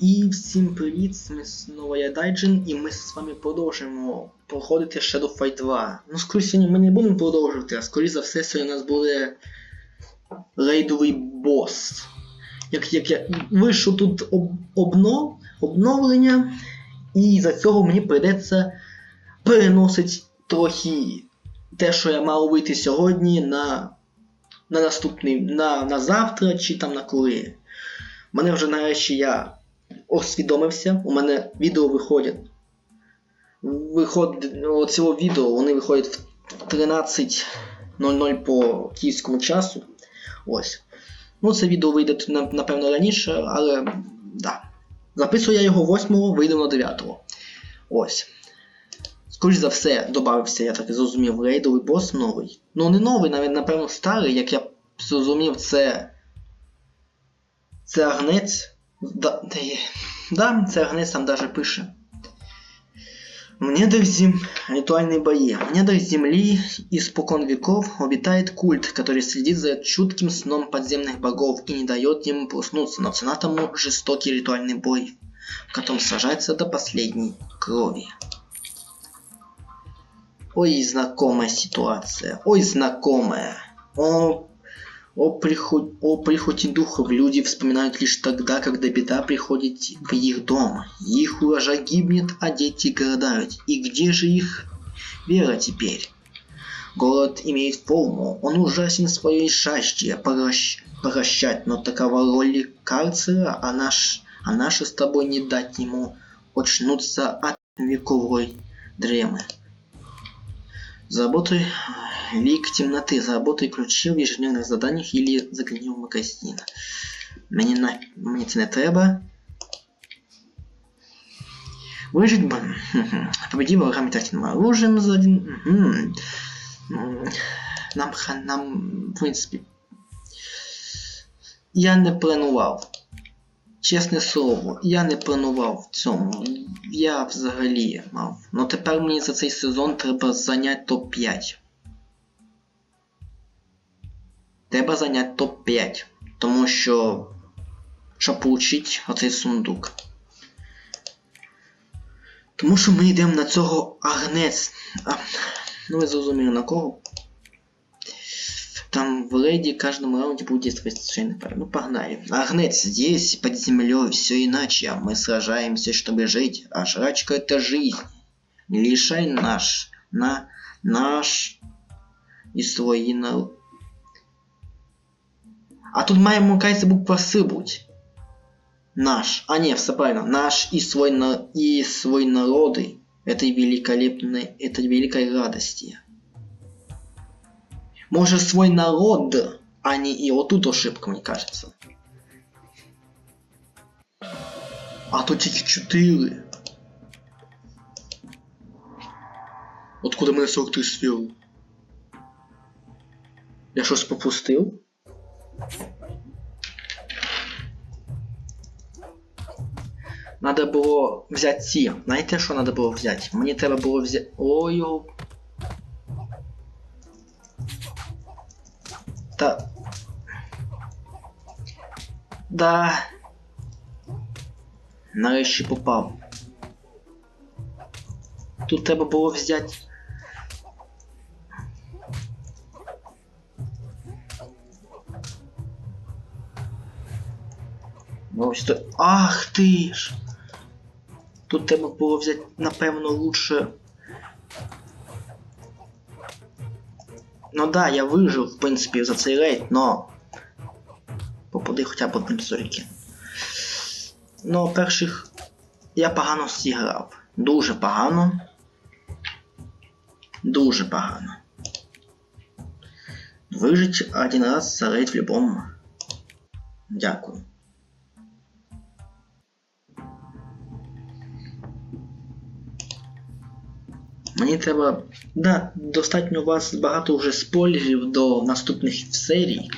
І всім привіт, з вами знову я Дайджин, і ми з вами продовжуємо проходити Shadow Fight 2. Ну, скоріше ми не будемо продовжувати, а скоріше за все сьогодні у нас буде рейдовий бос. Як, як я вийшов тут об, обнов, обновлення, і за цього мені прийдеться переносити трохи те, що я мав вийти сьогодні на, на наступний, на, на завтра чи там на коли. Мене вже нарешті я освідомився. У мене відео виходять. Виходить цього відео вони виходять в 13.00 по київському часу. Ось. Ну, це відео вийде напевно раніше, але да. Записую я його 8-го, вийде на 9-го. Ось. Скоріш за все, додався, я так зрозумів, рейдовий бос новий. Ну, не новий, навіть, напевно, старий, як я зрозумів, це. Це агнець. Да, де є? да, це там даже пише. В недрах зем... ритуальные бои. В недрах земли испокон веков обитает культ, который следит за чутким сном подземных богов и не дает ему проснуться, но цена тому жестокий ритуальный бой, в котором сражается до последней крови. Ой, знакомая ситуация. Ой, знакомая. О, о, приход... о прихоти духов люди вспоминают лишь тогда, когда беда приходит в их дом. Их урожай гибнет, а дети голодают. И где же их вера теперь? Голод имеет форму, он ужасен своей шаще поращ... поращать, но такова роль карцера, а, наш... а наше с тобой не дать ему очнуться от вековой дремы. Заработай лик темноты, заработай ключи в ежедневных заданиях или загляни в магазин. Мені, на... Мені це не треба. Выжить бы. Победи врага метательным оружием за один. Мгм. М, Нам, ха- нам, в принципі. Я не планував. Чесне слово, я не планував в цьому. Я взагалі мав. Ну тепер мені за цей сезон треба зайняти топ-5. Треба зайняти топ-5. Тому що. Щоб получити оцей сундук. Тому що ми йдемо на цього агнець. А, ну ви зрозуміли на кого. Там в рейде каждому раунде будет действовать случайный пар. Ну погнали. Агнец, здесь под землей все иначе. Мы сражаемся, чтобы жить, а жрачка это жизнь. Не лишай наш, на, наш и свої на... А тут маємо кайся буква С будь. Наш. А не, все правильно. Наш и свой, на... и свой народы этой великолепной, этой великой радости. Може свой народ, а не и вот тут ошибка, мне кажется. А то тільки 4. Откуда мене 43 сферу? Я щось попустив? Надо було взяти ці. Знаєте, що надо було взяти? Мені треба було взяти. Ой, о, Та. Да. Нарешті попав. Тут треба було взяти. Ну, ось то... Ах ти ж! Тут треба було взяти, напевно, лучше. Ну да, я вижив, в принципі, за цей рейд, но. Попади хоча б одним зоріки. Ну, перших. Я погано зіграв. Дуже погано. Дуже погано. Вижить один раз за рейд в любому. Дякую. Мені треба. Да, достатньо у вас багато вже спойлерів до наступних серій,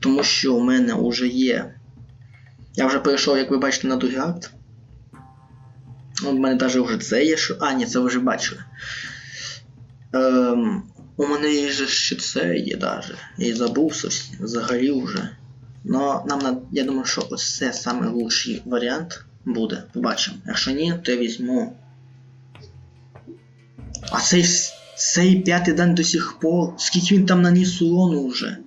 тому що у мене вже є. Я вже перейшов, як ви бачите, на другий акт. У мене навіть вже це є. що- А, ні, це ви вже бачили. Ем, у мене є же ще це є. Я і забувся взагалі вже. Но нам на... я думаю, що ось це лучший варіант Буде, побачимо. Якщо ні, то я візьму. А цей, цей п'ятий день до сих пор. Скільки він там наніс урону вже?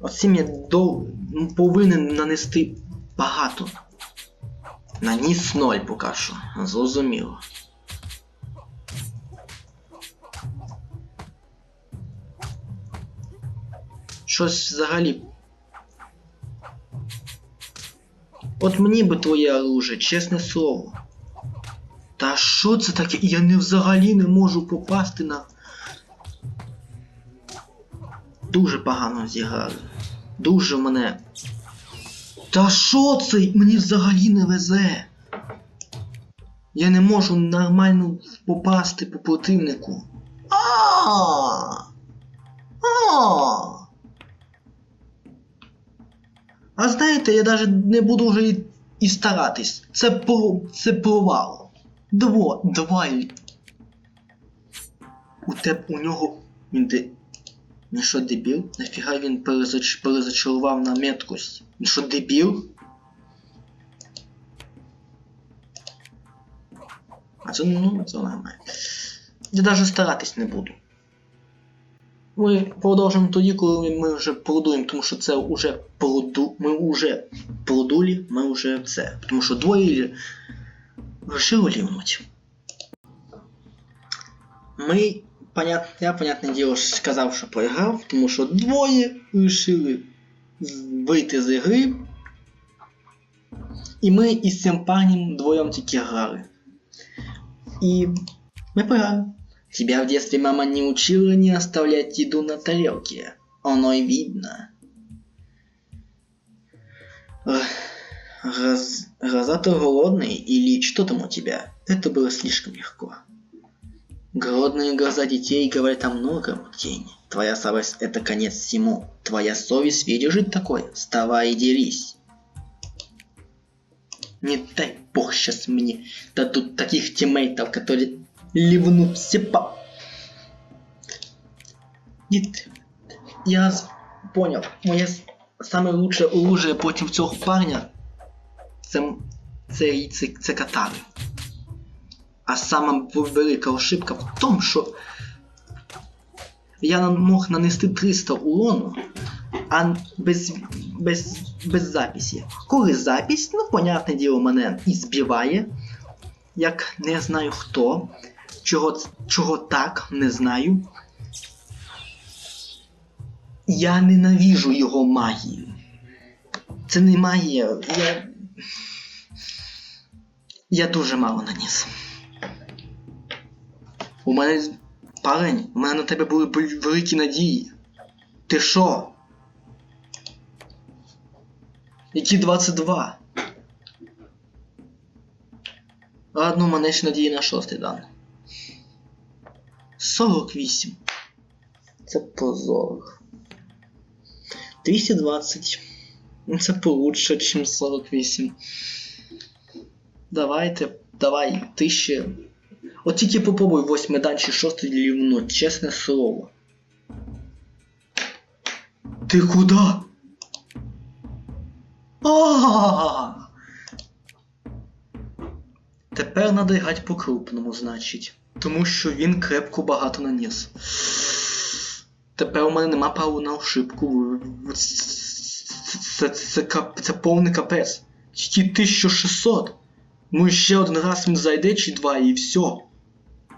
Оцим я до... ну, повинен нанести багато. Наніс ноль поки що. Зрозуміло. Щось взагалі. От мені би твоє оружие, чесне слово. Та що це таке? Я не взагалі не можу попасти на. Дуже погано зіграли. Дуже мене. Та що це? Мені взагалі не везе. Я не можу нормально попасти по противнику. А! А! Знаєте, я навіть не буду вже і, і старатись. Це про. це провал. Дво, давай. У тебе у нього. Він де. Він що дебіл? Нафіга він перезач... перезачарував на меткость? Він що дебіл? А це ну це нормально. Я навіть старатись не буду. Ми продовжимо тоді, коли ми вже продуємо, тому що це вже проду... Ми вже продулі, ми вже це. Тому що двоє вирішили лівнуть. Ми, понят... я, понятне діло, сказав, що програв, тому що двоє вирішили вийти з ігри. І ми із цим парнем вдвоєм тільки грали. И мы програли. Тебя в детстве мама не учила не оставлять еду на тарелке. Оно и видно. Раз... Глаза ты голодный или что там у тебя? Это было слишком легко. Голодные глаза детей говорят о многом, тень. Твоя совесть – это конец всему. Твоя совесть пережить такое. Вставай и делись. Не дай бог сейчас мне дадут таких тиммейтов, которые ливнут все по... Нет, я с- понял. Моє с- саме лучше оружие против цього парня це, це, це, це катари. А сама велика ошибка в тому, що я мог нанести 300 урону, а без, без, без записі. Коли запись, ну, понятне діло, мене і збиває, як не знаю хто, чого, чого так, не знаю. Я ненавіжу його магію. Це не магія. Я. Я дуже мало наніс. У мене. Парень, у мене на тебе були великі надії. Ти що? Які 22? Ладно, у мене ще надії на шостий дан. 48. Це позор. 220. Ну, Це получше, ніж 48. Давайте, давай, ти ще. От тільки попробуй восьмий дан чи шостий лівнуть, чесне слово. Ти куди? А! Тепер треба грати по-крупному, значить. Тому що він крепко багато наніс. Тепер у мене нема права на ошибку. Це, це, це, повний капець. Тільки 1600. Ну ще один раз він зайде чи два і все.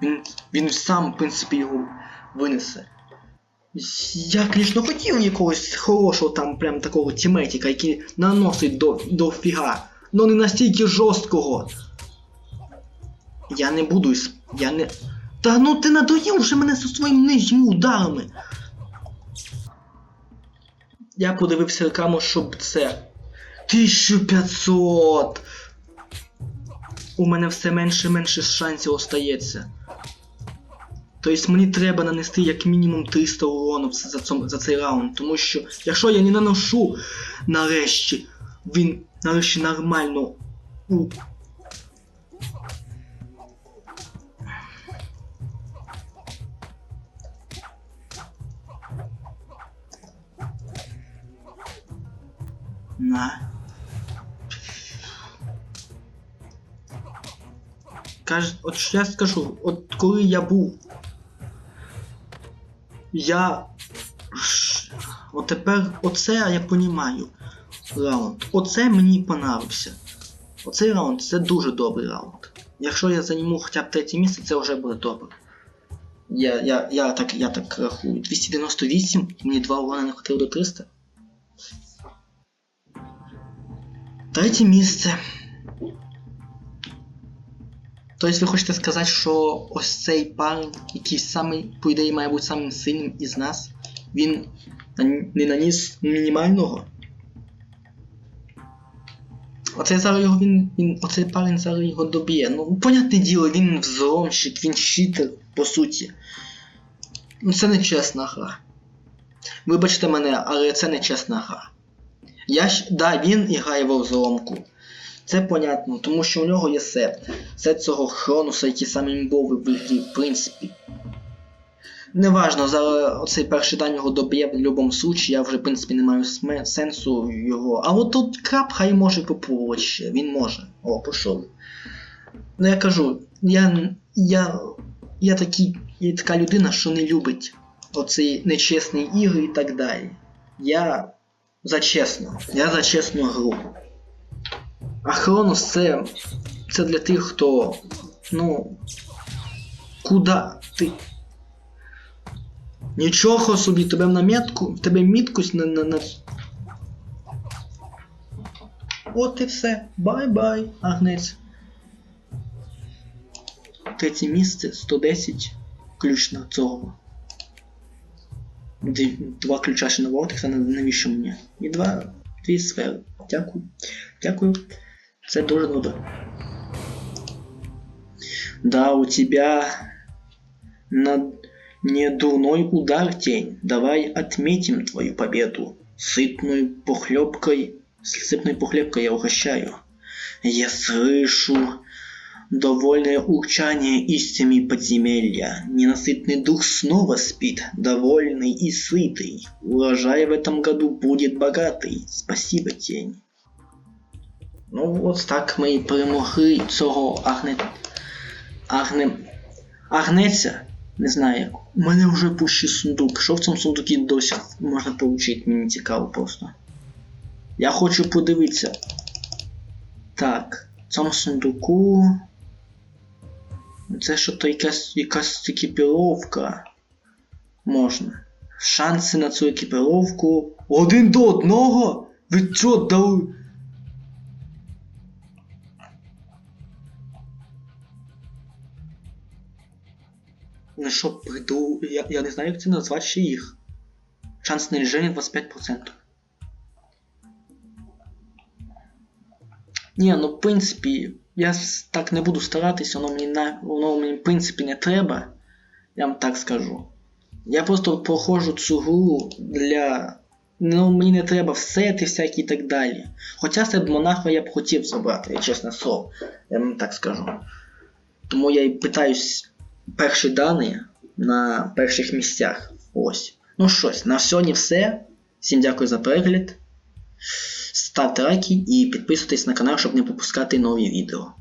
Він, він сам, в принципі, його винесе. Я, звісно, хотів якогось хорошого там прям такого тіметіка, який наносить до, до фіга. Но не настільки жорсткого. Я не буду. Я не. Та ну ти надоїв вже мене зі своїми нижніми ударами. Я подивився рекламу, щоб це. 1500! У мене все менше і менше шансів остається. Тобто мені треба нанести як мінімум 300 урону за, цьому- за цей раунд, тому що якщо я не наношу нарешті, він нарешті нормально у. На. Каж, от що я скажу, от коли я був. Я. От тепер оце я понімаю. Раунд. Оце мені понравився. Оцей раунд це дуже добрий раунд. Якщо я займу хоча б третє місце, це вже буде добре. Я, я, я, так, я так рахую. 298, мені два урона не хватило до 300. Третє місце. Тобто ви хочете сказати, що ось цей парень, який самий, по ідеї, має бути самим сильним із нас, він не наніс мінімального? Оцей зараз його він, він. Оцей парень зараз його доб'є. Ну, понятне діло, він взломщик, він щитер, по суті. Ну це не чесна гра. Вибачте мене, але це не чесна гра. Я ж. Да, він грає во взломку. Це понятно, тому що у нього є сет. Сет цього Хронуса, який сам імбовий в грі, в принципі. Неважно, зараз оцей перший день його доб'є в будь-якому случаї, я вже в принципі не маю сенсу його. А от тут краб хай може попробувати ще, він може. О, пішов. Ну я кажу, я. я. я такий, я така людина, що не любить оці нечесні ігри і так далі. Я за чесно, я за чесну гру. А Хронос це. це для тих, хто. Ну. Куда ти? Нічого собі, тебе на метку, тебе міткусь на, на, на. От і все. Бай-бай, Агнець. Третє місце 110 ключ цього. Дві- Два ключа ще на Вортекса, на- навіщо мені? І два дві сфери. Дякую. Дякую. Це дуже добре. Да, у тебя на недурной удар, тень. Давай отметим твою победу. Сытной похлебкой, сытной похлебкой я угощаю. Я слышу довольное урчание из теми подземелья. Ненасытный дух снова спит, довольный и сытый. Урожай в этом году будет богатый. Спасибо, тень. Ну, от так ми і перемогли цього Агне... Агне... Агнеця. Не знаю як. У мене вже пущий сундук. Що в цьому сундукі досі можна получити? Мені цікаво просто. Я хочу подивитися. Так, в цьому сундуку. Це що то якась, якась екіпіровка. Можна. Шанси на цю екіпіровку. Один до одного? Ви що дали? Ну що, приду. Я, я не знаю, як це назвати ще їх. Шанс снаряжения 25%. Ні, ну в принципі, я так не буду старатись, воно мені на. Воно мені в принципі не треба. Я вам так скажу. Я просто проходжу цю гру для. Ну, мені не треба в сети всякі і так далі. Хоча сет монаха я б хотів забрати, я чесне слово. Я вам так скажу. Тому я і питаюсь перші дані на перших місцях. Ось. Ну щось, на сьогодні все. Всім дякую за перегляд. Ставте лайки і підписуйтесь на канал, щоб не пропускати нові відео.